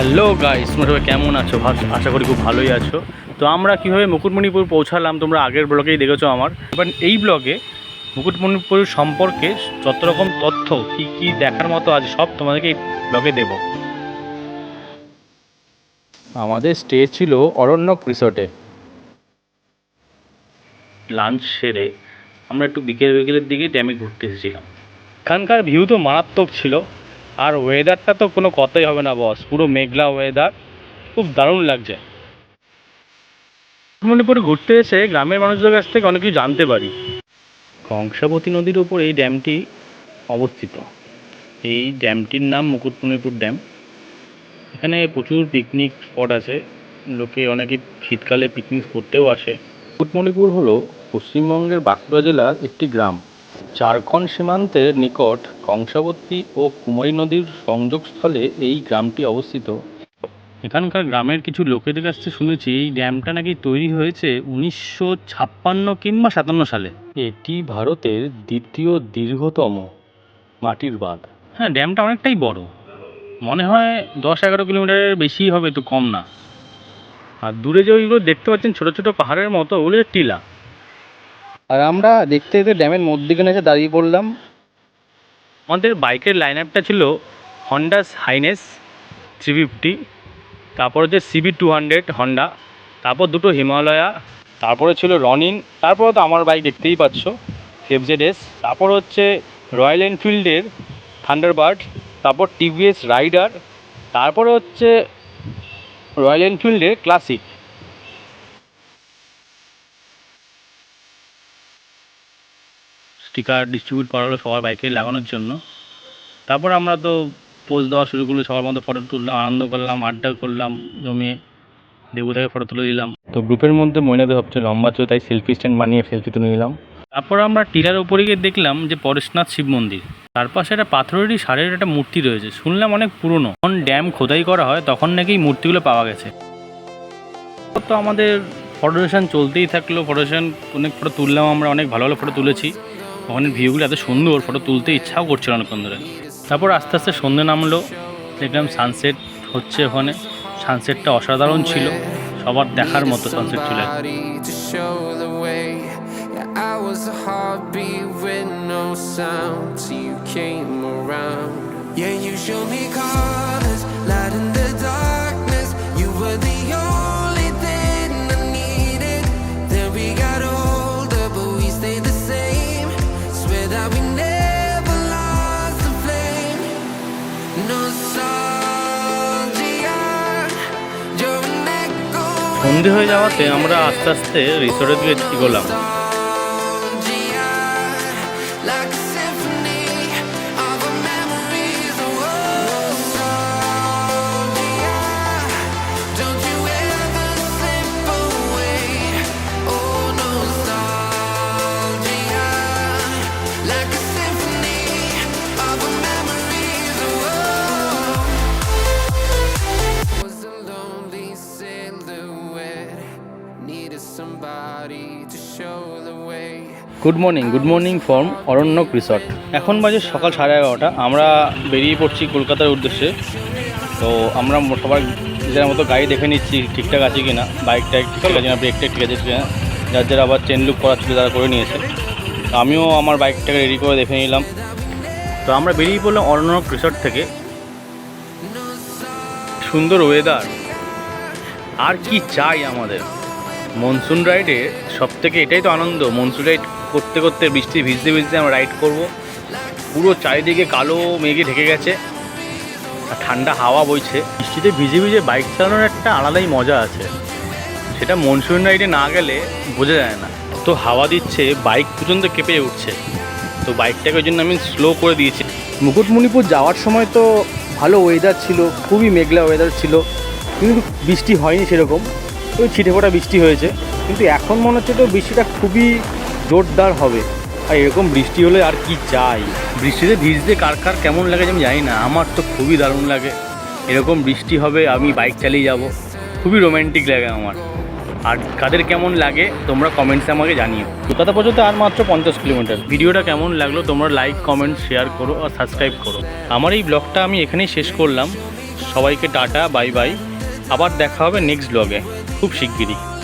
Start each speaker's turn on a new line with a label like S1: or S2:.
S1: Hello guys, তোমরা সবাই কেমন আছো? আশা করি খুব ভালোই আছো। তো আমরা কীভাবে মুকুটমণিপুর পৌঁছালাম তোমরা আগের ব্লগেই দেখেছ আমার। এবার এই ব্লগে মুকুটমণিপুর সম্পর্কে যত রকম তথ্য, কী কী দেখার মতো আছে, সব তোমাদেরকে এই ব্লগে দেবো। আমাদের স্টে ছিল অরণ্যক রিসর্টে। লাঞ্চ সেরে আমরা একটু বিকেল বিকেলের দিকে ড্যামে ঘুরতে এসেছিলাম। এখানকার ভিউ তো মারাত্মক ছিল। আর ওয়েদারটা তো কোনো কথাই হবে না বস পুরো মেঘলা ওয়েদার খুব দারুণ লাগছে। মণিপুরে ঘুরতে এসে গ্রামের মানুষদের কাছ থেকে অনেক কিছু জানতে পারি। কংসাবতী নদীর উপর এই ড্যামটি অবস্থিত। এই ড্যামটির নাম মুকুটমণিপুর ড্যাম। এখানে প্রচুর পিকনিক স্পট আছে। লোকে অনেকে শীতকালে পিকনিক করতেও আসে। মুকুটমণিপুর হলো পশ্চিমবঙ্গের বাঁকুড়া জেলার একটি গ্রাম। ঝাড়খণ্ড সীমান্তের নিকট কংসাবতী ও কুমারী নদীর সংযোগস্থলে এই গ্রামটি অবস্থিত। এখানকার গ্রামের কিছু লোকেদের কাছ থেকে শুনেছি এই ড্যামটা নাকি তৈরি হয়েছে উনিশশো ছাপ্পান্ন কিংবা সাতান্ন সালে। এটি ভারতের দ্বিতীয় দীর্ঘতম মাটির বাঁধ। হ্যাঁ ড্যামটা অনেকটাই বড়। মনে হয় দশ এগারো কিলোমিটারের বেশি হবে তো কম না। আর দূরে যে ওইগুলো দেখতে পাচ্ছেন ছোটো ছোটো পাহাড়ের মতো ওগুলো টিলা। আর আমরা দেখতে দেখতে ড্যামের মধ্যিখানে এসে দাঁড়িয়ে পড়লাম। আমাদের বাইকের লাইন আপটা ছিল হন্ডাস হাইনেস থ্রি ফিফটি তারপর হচ্ছে সিবি টু হান্ড্রেড হন্ডা তারপর দুটো হিমালয়া, তারপরে ছিল রনিন তারপরে তো আমার বাইক দেখতেই পাচ্ছ এফজেড এস তারপর হচ্ছে রয়্যাল এনফিল্ডের থান্ডারবার্ড তারপর টিভিএস রাইডার তারপরে হচ্ছে রয়্যাল এনফিল্ডের ক্লাসিক স্টিকার ডিস্ট্রিবিউট করা হলো সবার বাইকে লাগানোর জন্য। তারপর আমরা তো পোজ দেওয়া শুরু করল সবার মধ্যে ফটো তুললাম আনন্দ করলাম আড্ডা করলাম জমিয়ে দেবুদাকে ফটো তুলে দিলাম। তো গ্রুপের মধ্যে মহিলাদের সবচেয়ে লম্বা ছিল তাই সেলফি স্ট্যান্ড বানিয়ে সেলফি তুলে নিলাম। তারপর আমরা টিলার উপরে গিয়ে দেখলাম যে পরেশনাথ শিব মন্দির। তার পাশে একটা পাথরেরই সারের একটা মূর্তি রয়েছে শুনলাম অনেক পুরনো। যখন ড্যাম খোদাই করা হয় তখন নাকি এই মূর্তিগুলো পাওয়া গেছে। তো আমাদের ফটো সেশন চলতেই থাকল ফটো সেশন অনেক ফটো তুললাম আমরা অনেক ভালো ভালো ফটো তুলেছি। ওখানে ভিউগুলো এত সুন্দর ফটো তুলতে ইচ্ছাও করছিল অনেকক্ষণ ধরে। তারপর আস্তে আস্তে সন্ধে নামলো দেখলাম সানসেট হচ্ছে ওখানে। সানসেটটা অসাধারণ ছিল সবার দেখার মতো সানসেট ছিল
S2: show. Yeah, you showed me colors,
S1: সন্ধে হয়ে যাওয়াতে আমরা আস্তে আস্তে রিসোর্টের দিকে এগোলাম। Good morning good morning from Aranyak resort এখন বাজে সকাল সাড়ে এগারোটা। আমরা বেরিয়ে পড়ছি কলকাতার উদ্দেশ্যে। তো আমরা সবাই নিজের মতো গাড়ি দেখে নিচ্ছি ঠিকঠাক আছে কি না বাইক টাইক ঠিক আছে না ব্রেক টেক ঠিক আছে কি না যার যারা আবার চেন লুক করা ছিল তারা করে নিয়েছে। আমিও আমার বাইকটাকে রেডি করে দেখে নিলাম। তো আমরা বেরিয়ে পড়লাম অরণ্যক রিসর্ট থেকে। সুন্দর ওয়েদার আর কি চাই আমাদের? মনসুন রাইডে সব থেকে এটাই তো আনন্দ, মনসুন রাইড করতে করতে বৃষ্টি ভিজতে ভিজতে আমরা রাইড করব। পুরো চারিদিকে কালো মেঘে ঢেকে গেছে, আর ঠান্ডা হাওয়া বইছে। বৃষ্টিতে ভিজে ভিজে বাইক চালানোর একটা আলাদাই মজা আছে। সেটা মনসুন রাইডে না গেলে বোঝা যায় না। তো হাওয়া দিচ্ছে, বাইক পর্যন্ত কেঁপে উঠছে। তো বাইকটাকে ওই জন্য আমি স্লো করে দিয়েছি। মুকুটমণিপুর যাওয়ার সময় তো ভালো ওয়েদার ছিল, খুবই মেঘলা ওয়েদার ছিল। কিন্তু বৃষ্টি হয়নি সেরকম। ওই ছিটে ফোটা বৃষ্টি হয়েছে কিন্তু এখন মনে হচ্ছে তো বৃষ্টিটা খুবই জোরদার হবে। আর এরকম বৃষ্টি হলে আর কি চাই? বৃষ্টিতে ভিজতে কার কার কেমন লাগে যে আমি জানি না আমার তো খুবই দারুণ লাগে। এরকম বৃষ্টি হবে আমি বাইক চালিয়ে যাব। খুবই রোম্যান্টিক লাগে আমার। আর কাদের কেমন লাগে তোমরা কমেন্টসে আমাকে জানিও। কলকাতা পর্যন্ত আর মাত্র পঞ্চাশ কিলোমিটার। ভিডিওটা কেমন লাগল তোমরা লাইক কমেন্ট শেয়ার করো আর সাবস্ক্রাইব করো। আমার এই ব্লগটা আমি এখানেই শেষ করলাম। সবাইকে টাটা বাই বাই আবার দেখা হবে নেক্সট ব্লগে খুব শিগগিরই।